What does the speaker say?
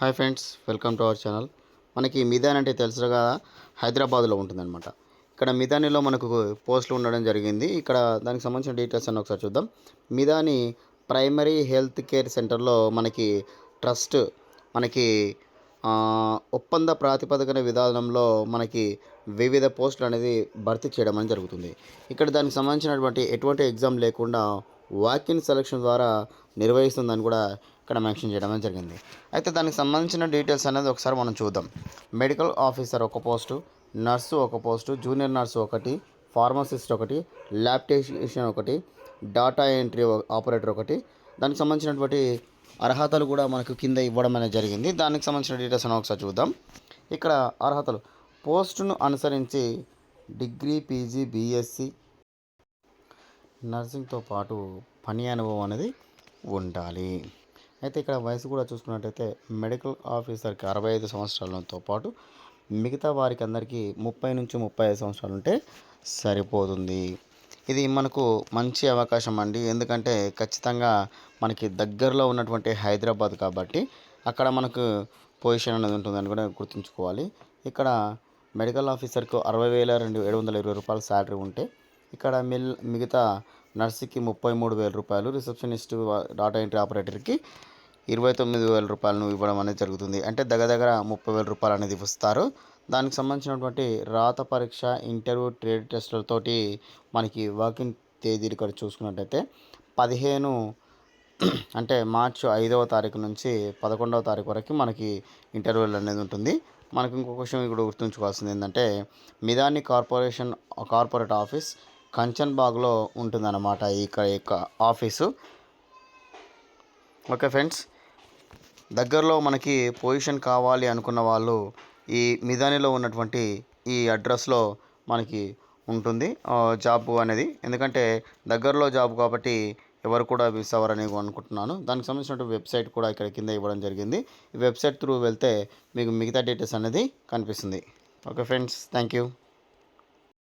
Hi friends welcome to our channel. మనకి మిదాన్ అంటే తెలుసు కదా? హైదరాబాద్లో ఉంటుందన్నమాట. ఇక్కడ మిదానిలో మనకు పోస్టులు ఉండడం జరిగింది. ఇక్కడ దానికి సంబంధించిన డీటెయిల్స్ అని ఒకసారి చూద్దాం. మిదాని ప్రైమరీ హెల్త్ కేర్ సెంటర్లో మనకి ట్రస్ట్ మనకి ఒప్పంద ప్రాతిపదికన విధానంలో మనకి వివిధ పోస్టులు అనేది భర్తీ చేయడం అనేది జరుగుతుంది. ఇక్కడ దానికి సంబంధించినటువంటి ఎటువంటి ఎగ్జామ్ లేకుండా వాకిన్ సెలక్షన్ ద్వారా నిర్వహిస్తుందని కూడా ఇక్కడ మెన్షన్ చేయడం అనేది జరిగింది. అయితే దానికి సంబంధించిన డీటెయిల్స్ అనేది ఒకసారి మనం చూద్దాం. మెడికల్ ఆఫీసర్ ఒక పోస్టు నర్సు ఒక పోస్టు జూనియర్ నర్సు ఒకటి ఫార్మసిస్ట్ ఒకటి ల్యాబ్ టెక్నీషియన్ ఒకటి డాటా ఎంట్రీ ఆపరేటర్ ఒకటి. దానికి సంబంధించినటువంటి అర్హతలు కూడా మనకు కింద ఇవ్వడం అనేది జరిగింది. దానికి సంబంధించిన డీటెయిల్స్ అని ఒకసారి చూద్దాం. ఇక్కడ అర్హతలు. పోస్టును అనుసరించి డిగ్రీ పీజీ బీఎస్సీ నర్సింగ్తో పాటు పని అనుభవం అనేది ఉండాలి. అయితే ఇక్కడ వయసు కూడా చూసుకున్నట్టయితే మెడికల్ ఆఫీసర్కి అరవై ఐదు సంవత్సరాలతో పాటు మిగతా వారికి అందరికీ ముప్పై నుంచి ముప్పై ఐదు సంవత్సరాలు ఉంటే సరిపోతుంది. ఇది మనకు మంచి అవకాశం అండి. ఎందుకంటే ఖచ్చితంగా మనకి దగ్గరలో ఉన్నటువంటి హైదరాబాద్ కాబట్టి అక్కడ మనకు పొజిషన్ అనేది ఉంటుందని కూడా గుర్తుంచుకోవాలి. ఇక్కడ మెడికల్ ఆఫీసర్కు అరవై వేల రెండు ఏడు వందల ఇరవై రూపాయల శాలరీ ఉంటే ఇక్కడ మిల్ మిగతా నర్సుకి ముప్పై మూడు వేల రూపాయలు రిసెప్షనిస్ట్ డాటా ఎంట్రీ ఆపరేటర్కి ఇరవై తొమ్మిది వేల రూపాయలను ఇవ్వడం అనేది జరుగుతుంది. అంటే దగ్గర దగ్గర ముప్పై వేల రూపాయలు అనేది ఇస్తారు దానికి సంబంధించినటువంటి రాత పరీక్ష ఇంటర్వ్యూ ట్రేడ్ టెస్టులతోటి మనకి వాకింగ్ తేదీలు ఇక్కడ చూసుకున్నట్టయితే పదిహేను అంటే మార్చి ఐదవ తారీఖు నుంచి పదకొండవ తారీఖు వరకు మనకి ఇంటర్వ్యూలు అనేది ఉంటుంది. మనకి ఇంకొక విషయం ఇక్కడ గుర్తుంచుకోవాల్సింది ఏంటంటే మిదాని కార్పొరేషన్ కార్పొరేట్ ఆఫీస్ కంచన్బాగ్లో ఉంటుందన్నమాట ఇక్కడ యొక్క ఆఫీసు. ఓకే ఫ్రెండ్స్ దగ్గరలో మనకి పొజిషన్ కావాలి అనుకున్న వాళ్ళు ఈ మిదానిలో ఉన్నటువంటి ఈ అడ్రస్లో మనకి ఉంటుంది జాబ్ అనేది. ఎందుకంటే దగ్గరలో జాబ్ కాబట్టి ఎవరు కూడా మిస్ అవ్వరని అనుకుంటున్నాను. దానికి సంబంధించిన వెబ్సైట్ కూడా ఇక్కడ కింద ఇవ్వడం జరిగింది. ఈ వెబ్సైట్ త్రూ వెళ్తే మీకు మిగతా డీటెయిల్స్ అనేది కనిపిస్తుంది. Okay friends thank you.